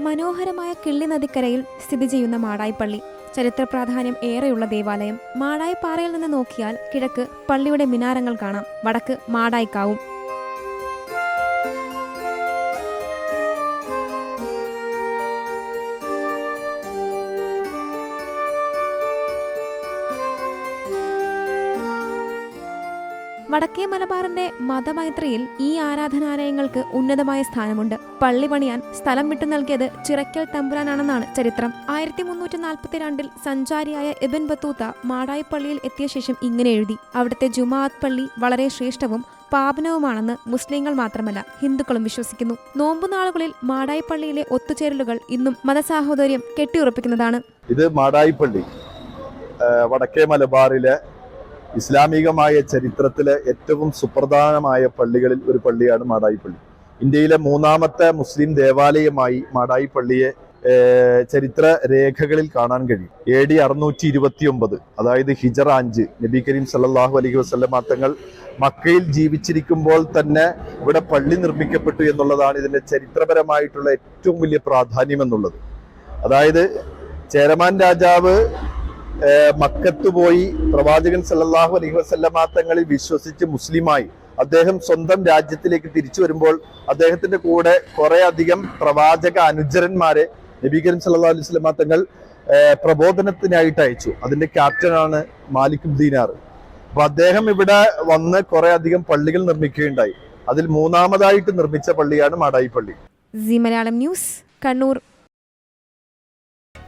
മനോഹരമായ കിള്ളി നദിക്കരയിൽ സ്ഥിതി ചെയ്യുന്ന മാടായിപ്പള്ളി. ചരിത്ര പ്രാധാന്യം ഏറെയുള്ള ദേവാലയം. മാടായിപ്പാറയിൽ നിന്ന് നോക്കിയാൽ കിഴക്ക് പള്ളിയുടെ മിനാരങ്ങൾ കാണാം. വടക്ക് മാടായിക്കാവും. വടക്കേ മലബാറിന്റെ മതമൈത്രിയിൽ ഈ ആരാധനാലയങ്ങൾക്ക് ഉന്നതമായ സ്ഥാനമുണ്ട്. പള്ളി പണിയാൻ സ്ഥലം വിട്ടു നൽകിയത് ചിറക്കൽ തമ്പുരാനാണെന്നാണ് ചരിത്രം. ആയിരത്തി മുന്നൂറ്റി നാൽപ്പത്തിരണ്ടിൽ സഞ്ചാരിയായ എബൻ ബത്തൂത്ത മാടായി പള്ളിയിൽ എത്തിയ ശേഷം ഇങ്ങനെ എഴുതി അവിടുത്തെ ജുമാഅത്ത് പള്ളി വളരെ ശ്രേഷ്ഠവും പാപനവുമാണെന്ന് മുസ്ലിങ്ങൾ മാത്രമല്ല ഹിന്ദുക്കളും വിശ്വസിക്കുന്നു. നോമ്പുനാളുകളിൽ മാടായിപ്പള്ളിയിലെ ഒത്തുചേരലുകൾ ഇന്നും മതസാഹോദര്യം കെട്ടിയുറപ്പിക്കുന്നതാണ്. ഇത് മാടായിപ്പള്ളി വടക്കേ മലബാറിലെ ഇസ്ലാമികമായ ചരിത്രത്തിലെ ഏറ്റവും സുപ്രധാനമായ പള്ളികളിൽ ഒരു പള്ളിയാണ് മാടായി പള്ളി ഇന്ത്യയിലെ മൂന്നാമത്തെ മുസ്ലിം ദേവാലയമായി മാടായി പള്ളിയെ ചരിത്ര രേഖകളിൽ കാണാൻ കഴിയും. എ ഡി അറുന്നൂറ്റി ഇരുപത്തി ഒമ്പത് അതായത് ഹിജറ അഞ്ച് നബി കരീം സല്ലാഹു അലഹി വസല്ലമ തങ്ങൾ മക്കയിൽ ജീവിച്ചിരിക്കുമ്പോൾ തന്നെ ഇവിടെ പള്ളി നിർമ്മിക്കപ്പെട്ടു എന്നുള്ളതാണ് ഇതിന്റെ ചരിത്രപരമായിട്ടുള്ള ഏറ്റവും വലിയ പ്രാധാന്യം എന്നുള്ളത്. അതായത് ചേരമാൻ രാജാവ് മക്കത്ത് പോയി പ്രവാചകൻ സല്ലാഹു അലൈഹി വസല്ലമ തങ്ങളിൽ വിശ്വസിച്ച് മുസ്ലിമായി അദ്ദേഹം സ്വന്തം രാജ്യത്തിലേക്ക് തിരിച്ചു വരുമ്പോൾ അദ്ദേഹത്തിന്റെ കൂടെ കുറെ അധികം പ്രവാചക അനുചരന്മാരെ നബി കരീം സല്ലല്ലാഹു അലൈഹി വസല്ലമ തങ്ങൾ പ്രബോധനത്തിനായിട്ട് അയച്ചു. അതിന്റെ ക്യാപ്റ്റനാണ് മാലിക് ദീനാർ. അപ്പൊ അദ്ദേഹം ഇവിടെ വന്ന് കുറെ അധികം പള്ളികൾ നിർമ്മിക്കുകയുണ്ടായി. അതിൽ മൂന്നാമതായിട്ട് നിർമ്മിച്ച പള്ളിയാണ് മാടായി പള്ളി മലയാളം ന്യൂസ് കണ്ണൂർ.